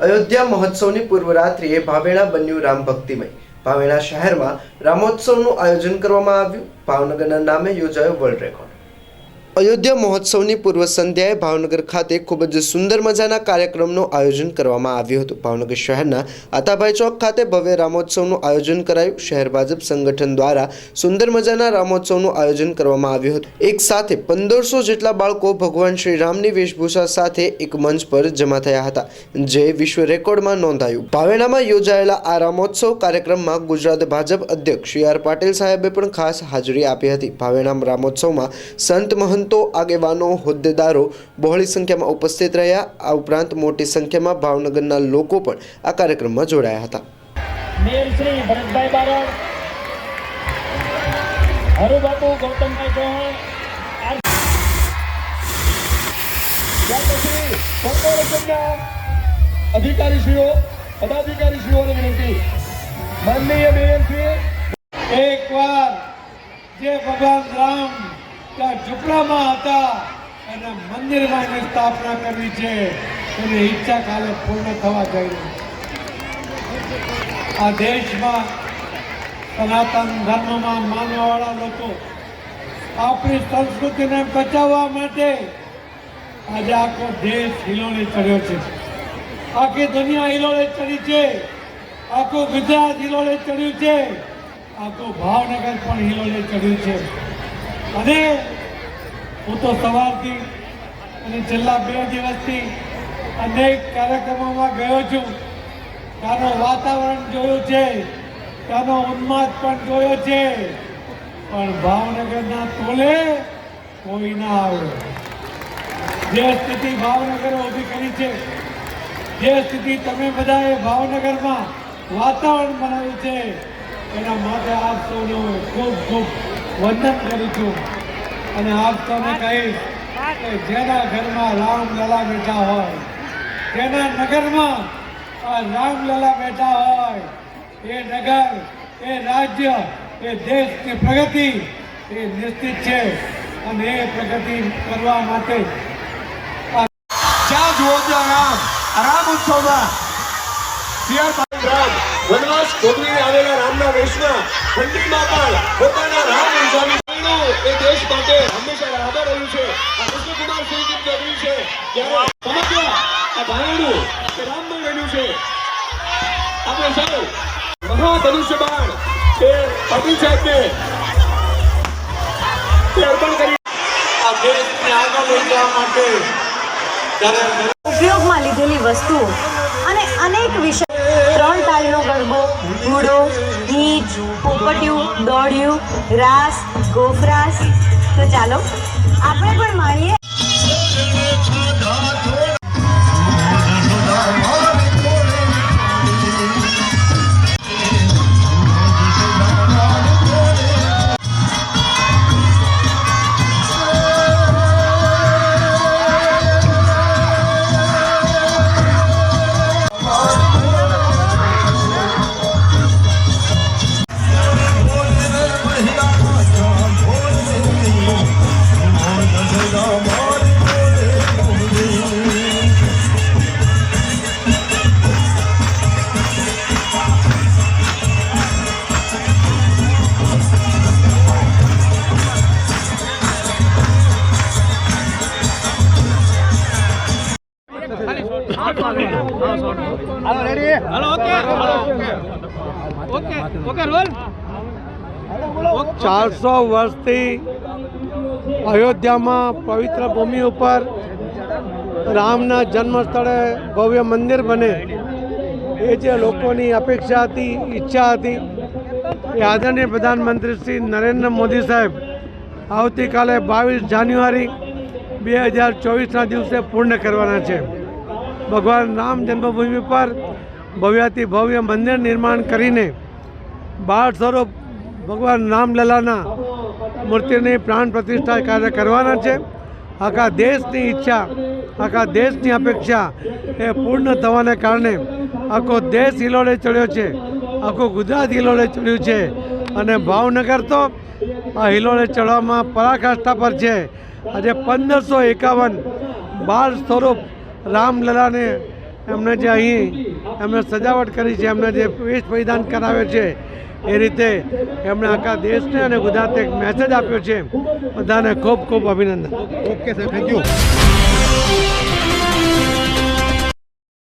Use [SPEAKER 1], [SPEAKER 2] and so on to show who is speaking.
[SPEAKER 1] અયોધ્યા મહોત્સવની પૂર્વ રાત્રિએ ભાવેણા બન્યું રામ ભક્તિમય. ભાવેણા શહેરમાં રામોત્સવનું આયોજન કરવામાં આવ્યું. ભાવનગરના નામે યોજાયો વર્લ્ડ રેકોર્ડ અયોધ્યા મહોત્સવની પૂર્વ સંધ્યાએ ભાવનગર ખાતે ખૂબ જ સુંદર મજાના કાર્યક્રમનું આયોજન કરવામાં આવ્યું હતું. ભાવનગર શહેરના આતાભાઈ ચોક ખાતે ભવ્ય રામોત્સવનું આયોજન કરાયું. શહેર ભાજપ સંગઠન દ્વારા સુંદર મજાના રામોત્સવનું આયોજન કરવામાં આવ્યું હતું. એક સાથે પંદરસો જેટલા બાળકો ભગવાન શ્રી રામની વેશભૂષા સાથે એક મંચ પર જમા થયા હતા. જે વિશ્વ રેકોર્ડમાં નોંધાયું. ભાવેણામાં યોજાયેલા આ રામોત્સવ કાર્યક્રમમાં ગુજરાત ભાજપ અધ્યક્ષ સી આર પાટીલ સાહેબે પણ ખાસ હાજરી આપી હતી. ભાવેણા રામોત્સવમાં સંત મહંતો આગેવાનો, હોદ્દેદારો બહોળી સંખ્યામાં ઉપસ્થિત રહ્યા. આ ઉપરાંત મોટી સંખ્યામાં ભાવનગરના લોકો પણ આ કાર્યક્રમમાં જોડાયા હતા.
[SPEAKER 2] મેયર શ્રી ભરતભાઈ બારડ વિનંતી. માનનીય મેયરશ્રી એકવાર જે ભગવાન રામ ત્યાં ઝૂંપડામાં હતા અને મંદિરમાં એની સ્થાપના કરવી છે. એની ઈચ્છા કાલે પૂર્ણ થવા જઈ રહી આ દેશમાં સનાતન ધર્મમાં માનવાવાળા લોકો આપણી સંસ્કૃતિને બચાવવા માટે આજે આખો દેશ હિલોળે ચડ્યો છે. આખી દુનિયા હિલોળે ચડી છે. આખું ગુજરાત હિલોળે ચડ્યું છે. આખું ભાવનગર પણ હિલોળે ચડ્યું છે. અને હું તો સવારથી અને છેલ્લા બે દિવસથી અનેક કાર્યક્રમોમાં ગયો છું. ત્યાંનું વાતાવરણ જોયું છે. ત્યાંનો ઉન્માદ પણ જોયો છે. પણ ભાવનગરના તોલે કોઈ ના આવે જે સ્થિતિ ભાવનગરે ઊભી કરી છે, જે સ્થિતિ તમે બધાએ ભાવનગરમાં વાતાવરણ બનાવ્યું છે, એના માટે આપ સૌનો ખૂબ ખૂબ વંદન કરું છું. અને આપ સૌને કહીશ કે જેના ઘરમાં રામલલા બેઠા હોય જેના નગરમાં આ રામલલા બેઠા હોય એ નગર એ રાજ્ય એ દેશની પ્રગતિ એ નિશ્ચિત છે. અને એ પ્રગતિ કરવા માટે
[SPEAKER 3] જ્યાં જુઓ ત્યાં રામ રામ વનવાસ ભોગવીને આવેલા રામના વેશમાં ઠંડીમાં પણ પોતાના રામ ઉજામી એ દેશ માટે હંમેશા રાહબર રહ્યું છે. આ કૃષ્ણકુમાર સિંહજી કર્યું છે. ત્યારે આ ભાયણું એ રામમય રહ્યું છે. આપણે સૌ મહાધનુષ્ય બાણ એ પાટીલ સાહેબને અર્પણ કરી આ દેશને આગળ લઈ જવા માટે
[SPEAKER 4] ઉપયોગમાં લીધેલી વસ્તુઓ અને અનેક વિષય ઘોડો ગીત પોપટિયું દોડ્યું રાસ ગોફરાસ તો ચાલો આપણે પણ માણીએ.
[SPEAKER 5] ચારસો વર્ષથી અયોધ્યામાં પવિત્ર ભૂમિ ઉપર રામના જન્મ સ્થળે ભવ્ય મંદિર બને. એ જે લોકોની અપેક્ષા હતી, ઈચ્છા હતી, એ આદરણીય પ્રધાનમંત્રી શ્રી નરેન્દ્ર મોદી સાહેબ આવતીકાલે બાવીસ જાન્યુઆરી બે હજાર ચોવીસના દિવસે પૂર્ણ કરવાના છે. ભગવાન રામ જન્મભૂમિ પર ભવ્યાથી ભવ્ય મંદિર નિર્માણ કરીને બાળ સ્વરૂપ ભગવાન રામલલાના મૂર્તિની પ્રાણ પ્રતિષ્ઠા કાર્ય કરવાના છે. આખા દેશની ઈચ્છા, આખા દેશની અપેક્ષા એ પૂર્ણ થવાને કારણે આખો દેશ હિલોડે ચડ્યો છે, આખું ગુજરાત હિલોળે ચડ્યું છે અને ભાવનગર તો આ હિલોડે ચડવામાં પરાકાષ્ઠા પર છે. આજે પંદરસો એકાવન બાળ સ્વરૂપ રામલલાને
[SPEAKER 2] એમને જે અહીં એમને સજાવટ કરી છે, એમને જે વેશ પરિધાન કરાવે છે, એ રીતે એમણે આખા દેશને અને ગુજરાતને એક મેસેજ આપ્યો છે. બધાને ખૂબ ખૂબ અભિનંદન.
[SPEAKER 6] Okay sir thank you